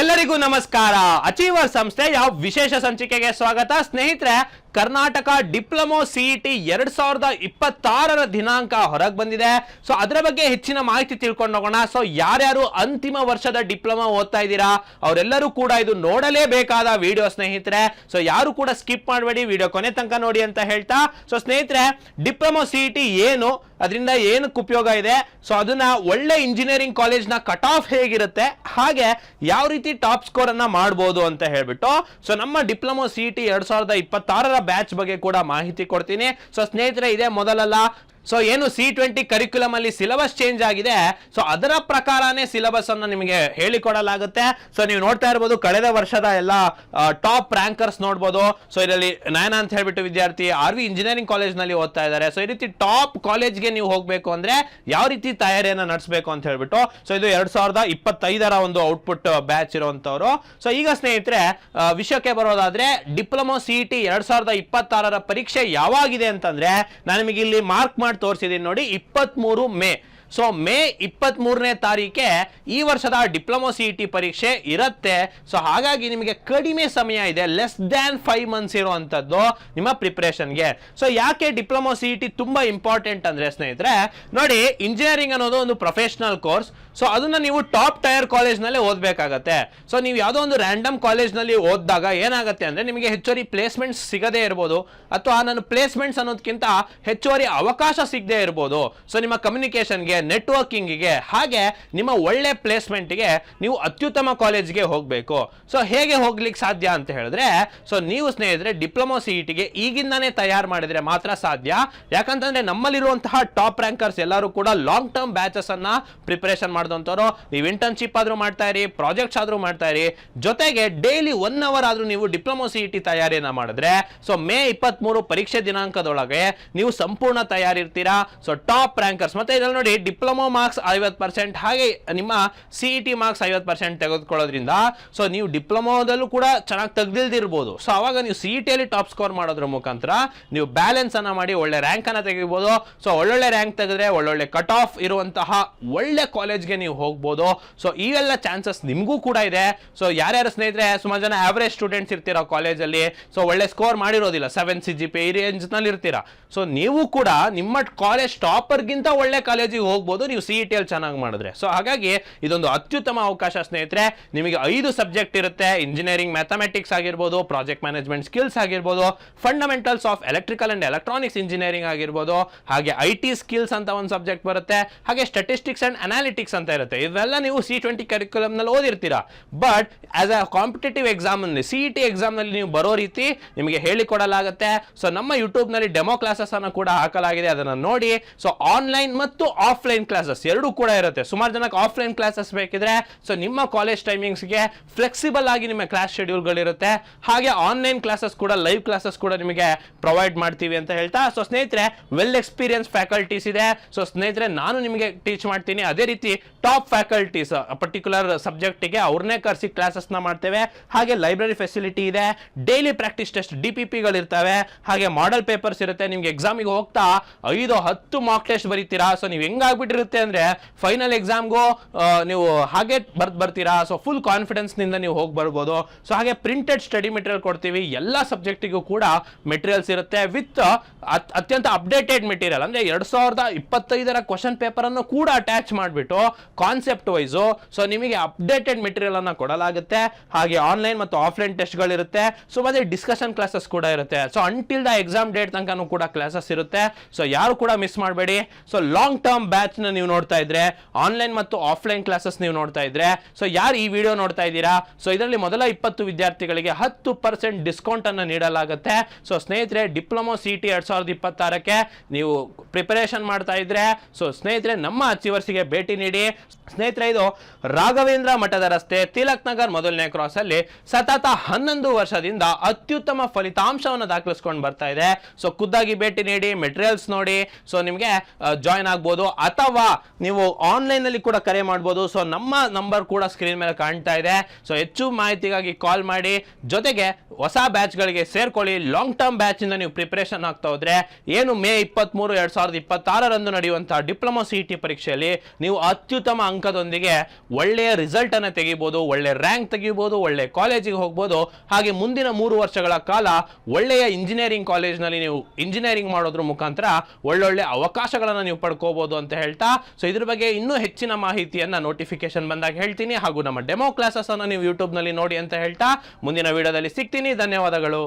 ಎಲ್ಲರಿಗೂ ನಮಸ್ಕಾರ. ಅಚೀವರ್ ಸಂಸ್ಥೆಯ ವಿಶೇಷ ಸಂಚಿಕೆಗೆ ಸ್ವಾಗತ. ಸ್ನೇಹಿತರೆ ಕರ್ನಾಟಕ ಡಿಪ್ಲೊಮೊ ಸಿಇಟಿ ಎರಡ್ ಸಾವಿರದ ಇಪ್ಪತ್ತಾರರ ದಿನಾಂಕ ಹೊರಗೆ ಬಂದಿದೆ. ಸೊ ಅದರ ಬಗ್ಗೆ ಹೆಚ್ಚಿನ ಮಾಹಿತಿ ತಿಳ್ಕೊಂಡು ಹೋಗೋಣ. ಸೊ ಯಾರ್ಯಾರು ಅಂತಿಮ ವರ್ಷದ ಡಿಪ್ಲೊಮಾ ಓದ್ತಾ ಇದ್ದೀರಾ, ಅವರೆಲ್ಲರೂ ಕೂಡ ಇದು ನೋಡಲೇಬೇಕಾದ ವಿಡಿಯೋ ಸ್ನೇಹಿತರೆ. ಸೊ ಯಾರು ಕೂಡ ಸ್ಕಿಪ್ ಮಾಡಬೇಡಿ, ವಿಡಿಯೋ ಕೊನೆ ತನಕ ನೋಡಿ ಅಂತ ಹೇಳ್ತಾ. ಸೊ ಸ್ನೇಹಿತರೆ, ಡಿಪ್ಲೊಮೊ ಸಿಇಟಿ ಏನು, ಅದರಿಂದ ಏನಕ್ಕೆ ಉಪಯೋಗ ಇದೆ? ಸೊ ಅದನ್ನ ಒಳ್ಳೆ ಇಂಜಿನಿಯರಿಂಗ್ ಕಾಲೇಜ್ನ ಕಟ್ ಆಫ್ ಹೇಗಿರುತ್ತೆ? ಹಾಗೆ ಯಾವ ರೀತಿ ಟಾಪ್ ಸ್ಕೋರ್ ಅನ್ನ ಮಾಡ್ಬೋದು ಅಂತ ಹೇಳ್ಬಿಟ್ಟು. ಸೊ ನಮ್ಮ ಡಿಪ್ಲೊಮೊ ಸಿಇಟಿ ಎರಡ್ ಸಾವಿರದ ಇಪ್ಪತ್ತಾರರ ಬ್ಯಾಚ್ ಬಗ್ಗೆ ಕೂಡ ಮಾಹಿತಿ ಕೊಡ್ತೀನಿ. ಸೊ ಸ್ನೇಹಿತರೆ ಇದೇ ಮೊದಲಲ್ಲ ಸೊ ಏನು ಸಿ ಟ್ವೆಂಟಿ ಕರಿಕ್ಯುಲಮ್ ಅಲ್ಲಿ ಸಿಲೆಬಸ್ ಚೇಂಜ್ ಆಗಿದೆ ಸೊ ಅದರ ಪ್ರಕಾರನೇ ಸಿಲೆಬಸ್ ಅನ್ನು ನಿಮಗೆ ಹೇಳಿಕೊಡಲಾಗುತ್ತೆ. ಸೊ ನೀವು ನೋಡ್ತಾ ಇರ್ಬೋದು, ಕಳೆದ ವರ್ಷದ ಎಲ್ಲ ಟಾಪ್ ರ್ಯಾಂಕರ್ಸ್ ನೋಡ್ಬೋದು. ಸೊ ಇದರಲ್ಲಿ ನಯನ ಅಂತ ಹೇಳ್ಬಿಟ್ಟು ವಿದ್ಯಾರ್ಥಿ ಆರ್ ವಿ ಇಂಜಿನಿಯರಿಂಗ್ ಕಾಲೇಜ್ನಲ್ಲಿ ಓದ್ತಾ ಇದ್ದಾರೆ. ಸೊ ಈ ರೀತಿ ಟಾಪ್ ಕಾಲೇಜ್ಗೆ ನೀವು ಹೋಗಬೇಕು ಅಂದ್ರೆ ಯಾವ ರೀತಿ ತಯಾರಿಯನ್ನ ನಡೆಸಬೇಕು ಅಂತ ಹೇಳ್ಬಿಟ್ಟು ಸೊ ಇದು ಎರಡ್ ಸಾವಿರದ ಇಪ್ಪತ್ತೈದರ ಒಂದು ಔಟ್ಪುಟ್ ಬ್ಯಾಚ್ ಇರುವಂತವರು ಸೊ ಈಗ ಸ್ನೇಹಿತರೆ ವಿಷಯಕ್ಕೆ ಬರೋದಾದ್ರೆ ಡಿಪ್ಲೊಮೊ ಸಿಇಟಿ ಎರಡ್ ಸಾವಿರದ ಇಪ್ಪತ್ತಾರರ ಪರೀಕ್ಷೆ ಯಾವಾಗಿದೆ ಅಂತಂದ್ರೆ, ನಾನು ನಿಮಗೆ ಇಲ್ಲಿ ಮಾರ್ಕ್ ಮಾಡಿ ತೋರಿಸಿದ್ದೀನಿ ನೋಡಿ ಇಪ್ಪತ್ಮೂರು ಮೇ. ಸೊ ಮೇ ಇಪ್ಪತ್ತ್ ಮೂರನೇ ತಾರೀಕೆ ಈ ವರ್ಷದ ಡಿಪ್ಲೊಮೊ ಸಿ ಟಿ ಪರೀಕ್ಷೆ ಇರುತ್ತೆ. ಸೊ ಹಾಗಾಗಿ ನಿಮಗೆ ಕಡಿಮೆ ಸಮಯ ಇದೆ ಲೆಸ್ ದ್ಯಾನ್ ಫೈವ್ ಮಂತ್ಸ್ ಇರುವಂಥದ್ದು ನಿಮ್ಮ ಪ್ರಿಪ್ರೇಷನ್ಗೆ ಸೊ ಯಾಕೆ ಡಿಪ್ಲೊಮೊ ಸಿ ಇ ಟಿ ತುಂಬ ಇಂಪಾರ್ಟೆಂಟ್ ಅಂದರೆ ಸ್ನೇಹಿತರೆ, ನೋಡಿ ಇಂಜಿನಿಯರಿಂಗ್ ಅನ್ನೋದು ಒಂದು ಪ್ರೊಫೆಷನಲ್ ಕೋರ್ಸ್ ಸೊ ಅದನ್ನು ನೀವು ಟಾಪ್ ಟೈರ್ ಕಾಲೇಜ್ನಲ್ಲೇ ಓದಬೇಕಾಗತ್ತೆ. ಸೊ ನೀವು ಯಾವುದೋ ಒಂದು ರ್ಯಾಂಡಮ್ ಕಾಲೇಜ್ನಲ್ಲಿ ಓದಿದಾಗ ಏನಾಗುತ್ತೆ ಅಂದರೆ ನಿಮಗೆ ಹೆಚ್ಚುವರಿ ಪ್ಲೇಸ್ಮೆಂಟ್ಸ್ ಸಿಗದೇ ಇರ್ಬೋದು. ಅಥವಾ ನನ್ನ ಪ್ಲೇಸ್ಮೆಂಟ್ಸ್ ಅನ್ನೋದಕ್ಕಿಂತ ಹೆಚ್ಚುವರಿ ಅವಕಾಶ ಸಿಗದೇ ಇರ್ಬೋದು. ಸೊ ನಿಮ್ಮ ಕಮ್ಯುನಿಕೇಷನ್ಗೆ ನೆಟ್ವರ್ಕಿಂಗಿಗೆ ಹಾಗೆ ನಿಮ್ಮ ಒಳ್ಳೆ ಪ್ಲೇಸ್ಮೆಂಟ್ಗೆ ನೀವು ಅತ್ಯುತ್ತಮ ಕಾಲೇಜ್ಗೆ ಹೋಗಬೇಕು. ಸೊ ಹೇಗೆ ಹೋಗ್ಲಿಕ್ಕೆ ಸಾಧ್ಯ ಅಂತ ಹೇಳಿದ್ರೆ ಸೊ ನೀವು ಸ್ನೇಹಿತರೆ, ಡಿಪ್ಲೊಮೊ ಸಿ ಟಿಗೆ ಈಗಿಂದಾನೇ ತಯಾರು ಮಾಡಿದ್ರೆ ಮಾತ್ರ ಸಾಧ್ಯ. ಯಾಕಂತಂದ್ರೆ ನಮ್ಮಲ್ಲಿರುವಂತಹ ಟಾಪ್ ರ್ಯಾಂಕರ್ಸ್ ಎಲ್ಲರೂ ಕೂಡ ಲಾಂಗ್ ಟರ್ಮ್ ಬ್ಯಾಚಸ್ ಅನ್ನ ಪ್ರಿಪರೇಷನ್ ಮಾಡಿದಂಥವ್ರು. ನೀವು ಇಂಟರ್ನ್ಶಿಪ್ ಆದ್ರೂ ಮಾಡ್ತಾ ಇರಿ ಪ್ರಾಜೆಕ್ಟ್ಸ್ ಆದ್ರೂ ಮಾಡ್ತಾ ಇರಿ. ಜೊತೆಗೆ ಡೈಲಿ ಒನ್ ಅವರ್ ಆದ್ರೂ ನೀವು ಡಿಪ್ಲೊಮೊ ಸಿ ಟಿ ತಯಾರಿಯನ್ನ ಮಾಡಿದ್ರೆ ಸೊ ಮೇ ಇಪ್ಪತ್ಮೂರು ಪರೀಕ್ಷೆ ದಿನಾಂಕದೊಳಗೆ ನೀವು ಸಂಪೂರ್ಣ ತಯಾರಿರ್ತೀರಾ. ಸೊ ಟಾಪ್ ರ್ಯಾಂಕರ್ಸ್ ಮತ್ತೆ ಇದರಲ್ಲಿ ನೋಡಿ ಡಿಪ್ಲೊಮೊ ಮಾರ್ಕ್ಸ್ ಐವತ್ತು ಪರ್ಸೆಂಟ್ ಹಾಗೆ ನಿಮ್ಮ ಸಿ ಇ ಟಿ ಮಾರ್ಕ್ಸ್ ಐವತ್ತು ಪರ್ಸೆಂಟ್ ತೆಗೆದುಕೊಳ್ಳೋದ್ರಿಂದ ಸೊ ನೀವು ಡಿಪ್ಲೊಮೋದಲ್ಲೂ ಕೂಡ ಚೆನ್ನಾಗಿ ತೆಗ್ದಿಲ್ದಿರ್ಬೋದು. ಸೊ ಅವಾಗ ನೀವು ಸಿ ಇ ಟಿಯಲ್ಲಿ ಟಾಪ್ ಸ್ಕೋರ್ ಮಾಡೋದ್ರ ಮುಖಾಂತರ ನೀವು ಬ್ಯಾಲೆನ್ಸ್ ಅನ್ನು ಮಾಡಿ ಒಳ್ಳೆ ರ್ಯಾಂಕ್ ಅನ್ನ ತೆಗಿಬೋದು. ಸೊ ಒಳ್ಳೊಳ್ಳೆ ರ್ಯಾಂಕ್ ತೆಗೆದ್ರೆ ಒಳ್ಳೊಳ್ಳೆ ಕಟ್ ಆಫ್ ಇರುವಂತಹ ಒಳ್ಳೆ ಕಾಲೇಜ್ಗೆ ನೀವು ಹೋಗ್ಬೋದು. ಸೊ ಈ ಎಲ್ಲ ಚಾನ್ಸಸ್ ನಿಮಗೂ ಕೂಡ ಇದೆ. ಸೊ ಯಾರ್ಯಾರು ಸ್ನೇಹಿತರೆ, ಸುಮಾರು ಜನ ಆವರೇಜ್ ಸ್ಟೂಡೆಂಟ್ಸ್ ಇರ್ತೀರಾ ಕಾಲೇಜಲ್ಲಿ ಸೊ ಒಳ್ಳೆ ಸ್ಕೋರ್ ಮಾಡಿರೋದಿಲ್ಲ. ಸೆವೆನ್ ಸಿ ಜಿ ಪಿ ಈ ರೇಂಜ್ನಲ್ಲಿ ಇರ್ತೀರಾ ಸೊ ನೀವು ಕೂಡ ನಿಮ್ಮ ಕಾಲೇಜ್ ಟಾಪರ್ಗಿಂತ ಒಳ್ಳೆ ಕಾಲೇಜಿಗೆ ಹೋಗ್ಬೋದು, ನೀವು ಸಿ ಇ ಟಿಯಲ್ಲಿ ಚೆನ್ನಾಗಿ ಮಾಡಿದ್ರೆ. ಸೊ ಹಾಗಾಗಿ ಇದೊಂದು ಅತ್ಯುತ್ತಮ ಅವಕಾಶ, ಸ್ನೇಹಿತರೆ. ನಿಮಗೆ ಐದು ಸಬ್ಜೆಕ್ಟ್ ಇರುತ್ತೆ. ಇಂಜಿನಿಯರಿಂಗ್ ಮ್ಯಾಥಮೆಟಿಕ್ಸ್ ಆಗಿರ್ಬೋದು ಪ್ರಾಜೆಕ್ಟ್ ಮ್ಯಾನೇಜ್ಮೆಂಟ್ ಸ್ಕಿಲ್ಸ್ ಆಗಿರ್ಬೋದು fundamentals of electrical and electronics engineering ಆಗಿರ್ಬೋದು, ಹಾಗೆ ಐ ಟಿ ಸ್ಕಿಲ್ಸ್ ಅಂತ ಒಂದು ಸಬ್ಜೆಕ್ಟ್ ಬರುತ್ತೆ, ಹಾಗೆ ಸ್ಟಟಿಸ್ಟಿಕ್ಸ್ ಅಂಡ್ ಅನಾಲಿಟಿಕ್ಸ್ ಅಂತ ಇರುತ್ತೆ. ಇವೆಲ್ಲ ನೀವು ಸಿ ಟ್ವೆಂಟಿ ಕರಿಕ್ಯುಲಮ್ನಲ್ಲಿ ಓದಿರ್ತೀರಾ. ಬಟ್ ಆಸ್ ಅ ಕಾಂಪಿಟೇಟಿವ್ ಎಕ್ಸಾಮ್ನಲ್ಲಿ ಸಿ ಇ ಟಿ ಎಕ್ಸಾಮ್ನಲ್ಲಿ ನೀವು ಬರೋ ರೀತಿ ನಿಮಗೆ ಹೇಳಿಕೊಡಲಾಗುತ್ತೆ ಸೊ ನಮ್ಮ ಯೂಟ್ಯೂಬ್ನಲ್ಲಿ ಡೆಮೋ ಕ್ಲಾಸಸ್ ಅನ್ನು ಕೂಡ ಹಾಕಲಾಗಿದೆ. ಅದನ್ನು ನೋಡಿ. ಸೊ ಆನ್ಲೈನ್ ಮತ್ತು ಆಫ್ಲೈನ್ ಕ್ಲಾಸಸ್ ಎರಡೂ ಕೂಡ ಇರುತ್ತೆ. ಸುಮಾರು ಜನಕ್ಕೆ ಆಫ್ಲೈನ್ ಕ್ಲಾಸಸ್ ಬೇಕಿದ್ರೆ ಸೊ ನಿಮ್ಮ ಕಾಲೇಜ್ ಟೈಮಿಂಗ್ಸ್ಗೆ ಫ್ಲೆಕ್ಸಿಬಲ್ ಆಗಿ ನಿಮ್ಮ ಕ್ಲಾಸ್ ಶೆಡ್ಯೂಲ್ಗಳಿರುತ್ತೆ ಹಾಗೆ ಆನ್ಲೈನ್ ಕ್ಲಾಸಸ್ ಕೂಡ ಲೈವ್ ಕ್ಲಾಸಸ್ ಕೂಡ ನಿಮಗೆ ಪ್ರೊವೈಡ್ ಮಾಡ್ತೀವಿ ಅಂತ ಹೇಳ್ತಾ ಸೊ ಸ್ನೇಹಿತರೆ ವೆಲ್ ಎಕ್ಸ್ಪೀರಿಯನ್ಸ್ ಫ್ಯಾಕಲ್ಟೀಸ್ ಇದೆ. ಸೊ ಸ್ನೇಹಿತರೆ, ನಾನು ನಿಮಗೆ ಟೀಚ್ ಮಾಡ್ತೀನಿ. ಅದೇ ರೀತಿ ಟಾಪ್ ಫ್ಯಾಕಲ್ಟೀಸ್ ಪರ್ಟಿಕ್ಯುಲರ್ ಸಬ್ಜೆಕ್ಟಿಗೆ ಅವ್ರನ್ನೇ ಕರೆಸಿ ಕ್ಲಾಸಸ್ನ ಮಾಡ್ತೇವೆ. ಹಾಗೆ ಲೈಬ್ರರಿ ಫೆಸಿಲಿಟಿ ಇದೆ. Daily practice test D P ಪಿಗಳಿರ್ತವೆ ಹಾಗೆ ಮಾಡೆಲ್ ಪೇಪರ್ಸ್ ಇರುತ್ತೆ. ನಿಮ್ಗೆ ಎಕ್ಸಾಮಿಗೆ ಹೋಗ್ತಾ ಐದು ಹತ್ತು ಮಾರ್ಕ್ ಟೆಸ್ಟ್ ಬರೀತೀರಾ. ಸೊ ನೀವು ಹೆಂಗಾಗ್ಬಿಟ್ಟಿರುತ್ತೆ ಅಂದ್ರೆ ಫೈನಲ್ ಎಕ್ಸಾಮ್ಗೂ ನೀವು ಹಾಗೆ ಬರ್ದ್ ಬರ್ತೀರಾ? ಸೊ ಫುಲ್ ಕಾನ್ಫಿಡೆನ್ಸ್ನಿಂದ ನೀವು ಹೋಗಿ ಬರ್ಬೋದು. ಸೊ ಹಾಗೆ ಪ್ರಿಂಟೆಡ್ ಸ್ಟಡಿ ಮೆಟೀರಿಯಲ್ ಕೊಡ್ತೀವಿ. ಎಲ್ಲ ಸಬ್ಜೆಕ್ಟಿಗೂ ಕೂಡ ಮೆಟೀರಿಯಲ್ಸ್ ಇರುತ್ತೆ ವಿತ್ ಅತ್ಯಂತ ಅಪ್ಡೇಟೆಡ್ ಮೆಟೀರಿಯಲ್ ಅಂದ್ರೆ ಎರಡ್ ಸಾವಿರದ ಇಪ್ಪತ್ತೈದರ ಕ್ವಶನ್ ಪೇಪರ್ ಅನ್ನು ಕೂಡ ಅಟ್ಯಾಚ್ ಮಾಡಿಬಿಟ್ಟು ಕಾನ್ಸೆಪ್ಟ್ ವೈಸು ಸೊ ನಿಮಗೆ ಅಪ್ಡೇಟೆಡ್ ಮೆಟೀರಿಯಲ್ ಅನ್ನ ಕೊಡಲಾಗುತ್ತೆ. ಹಾಗೆ ಆನ್ಲೈನ್ ಮತ್ತು ಆಫ್ಲೈನ್ ಟೆಸ್ಟ್ಗಳಿರುತ್ತೆ ಸೊ ಮತ್ತೆ ಡಿಸ್ಕಷನ್ ಕ್ಲಾಸಸ್ ಕೂಡ ಇರುತ್ತೆ. So until the exam date ತನಕನೂ ಕೂಡ ಕ್ಲಾಸಸ್ ಇರುತ್ತೆ. ಸೊ ಯಾರು ಕೂಡ ಮಿಸ್ ಮಾಡಬೇಡಿ. ಸೊ ಲಾಂಗ್ ಟರ್ಮ್ ಬ್ಯಾಚ್ ನ ನೀವು ನೋಡ್ತಾ ಇದ್ರೆ ಆನ್ಲೈನ್ ಮತ್ತು ಆಫ್ಲೈನ್ ಕ್ಲಾಸಸ್ ನೀವು ನೋಡ್ತಾ ಇದ್ರೆ ಸೊ ಯಾರು ಈ ವಿಡಿಯೋ ನೋಡ್ತಾ ಇದ್ದೀರಾ? ಸೊ ಇದರಲ್ಲಿ ಮೊದಲ ಇಪ್ಪತ್ತು ವಿದ್ಯಾರ್ಥಿಗಳಿಗೆ ಹತ್ತು ಪರ್ಸೆಂಟ್ ಡಿಸ್ಕೌಂಟ್ ಅನ್ನು ನೀಡಲಾಗುತ್ತೆ. ಸೊ ಸ್ನೇಹಿತರೆ, ಡಿಪ್ಲೊಮೊ ಸಿ ಟಿ ಎರಡ್ ಸಾವಿರದ ಇಪ್ಪತ್ತಾರಕ್ಕೆ ನೀವು ಪ್ರಿಪರೇಷನ್ ಮಾಡ್ತಾ ಇದ್ರೆ ಸೊ ಸ್ನೇಹಿತರೆ, ನಮ್ಮ ಅಚಿವರ್ಸಿಗೆ ಭೇಟಿ ನೀಡಿ. ಸ್ನೇಹಿತರೆ, ಇದು ರಾಘವೇಂದ್ರ ಮಠದ ರಸ್ತೆ, ತಿಲಕ್ ನಗರ್ ಮೊದಲನೇ ಕ್ರಾಸ್ ಅಲ್ಲಿ ಸತತ ಹನ್ನೊಂದು ವರ್ಷದಿಂದ ಅತ್ಯುತ್ತಮ ಫಲಿತಾಂಶವನ್ನು ದಾಖಲಿಸ್ಕೊಂಡು ಬರ್ತಾ ಇದೆ. ಸೊ ಖುದ್ದಾಗಿ ಭೇಟಿ ನೀಡಿ ಮೆಟೀರಿಯಲ್ಸ್ ನೋಡಿ. ಸೊ ನಿಮಗೆ ಜಾಯ್ನ್ ಆಗ್ಬೋದು. ಅಥವಾ ನೀವು ಆನ್ಲೈನ್ ಅಲ್ಲಿ ಕೂಡ ಕರೆ ಮಾಡ್ಬೋದು. ಸೊ ನಮ್ಮ ನಂಬರ್ ಕೂಡ ಸ್ಕ್ರೀನ್ ಮೇಲೆ ಕಾಣ್ತಾ ಇದೆ. ಸೊ ಹೆಚ್ಚು ಮಾಹಿತಿಗಾಗಿ ಕಾಲ್ ಮಾಡಿ. ಜೊತೆಗೆ ಹೊಸ ಬ್ಯಾಚ್ಗಳಿಗೆ ಸೇರ್ಕೊಳ್ಳಿ. ಲಾಂಗ್ ಟರ್ಮ್ ಬ್ಯಾಚ್ ಇಂದ ನೀವು ಪ್ರಿಪ್ರೇಷನ್ ಆಗ್ತಾ ಹೋದ್ರೆ, ಏನು ಮೇ ಇಪ್ಪತ್ಮೂರು, ಎರಡು ಸಾವಿರದ ಇಪ್ಪತ್ತಾರರಂದು ನಡೆಯುವಂಥ ಡಿಪ್ಲೊಮಾ ಸಿ ಟಿ ಪರೀಕ್ಷೆಯಲ್ಲಿ ನೀವು ಅತ್ಯುತ್ತಮ ಅಂಕದೊಂದಿಗೆ ಒಳ್ಳೆಯ ರಿಸಲ್ಟನ್ನು ತೆಗಿಬೋದು ಒಳ್ಳೆಯ ಒಳ್ಳೆ ರ್ಯಾಂಕ್ ತೆಗಿಬೋದು, ಒಳ್ಳೆ ಕಾಲೇಜಿಗೆ ಹೋಗ್ಬೋದು. ಹಾಗೆ ಮುಂದಿನ ಮೂರು ವರ್ಷಗಳ ಕಾಲ ಒಳ್ಳೆಯ ಇಂಜಿನಿಯರಿಂಗ್ ಕಾಲೇಜ್ನಲ್ಲಿ ನೀವು ಇಂಜಿನಿಯರಿಂಗ್ ಮಾಡೋದ್ರ ಮುಖಾಂತರ ಒಳ್ಳೊಳ್ಳೆ ಅವಕಾಶಗಳನ್ನು ನೀವು ಪಡ್ಕೋಬೋದು ಅಂತ ಹೇಳ್ತಾ. ಸೊ ಇದ್ರ ಬಗ್ಗೆ ಇನ್ನೂ ಹೆಚ್ಚಿನ ಮಾಹಿತಿಯನ್ನ ನೋಟಿಫಿಕೇಶನ್ ಬಂದಾಗ ಹೇಳ್ತೀನಿ. ಹಾಗೂ ನಮ್ಮ ಡೆಮೋ ಕ್ಲಾಸಸ್ ಅನ್ನು ನೀವು ಯೂಟ್ಯೂಬ್ನಲ್ಲಿ ನೋಡಿ ಅಂತ ಹೇಳ್ತಾ. ಮುಂದಿನ ವಿಡಿಯೋದಲ್ಲಿ ಸಿಗ್ತೀನಿ. ಧನ್ಯವಾದಗಳು.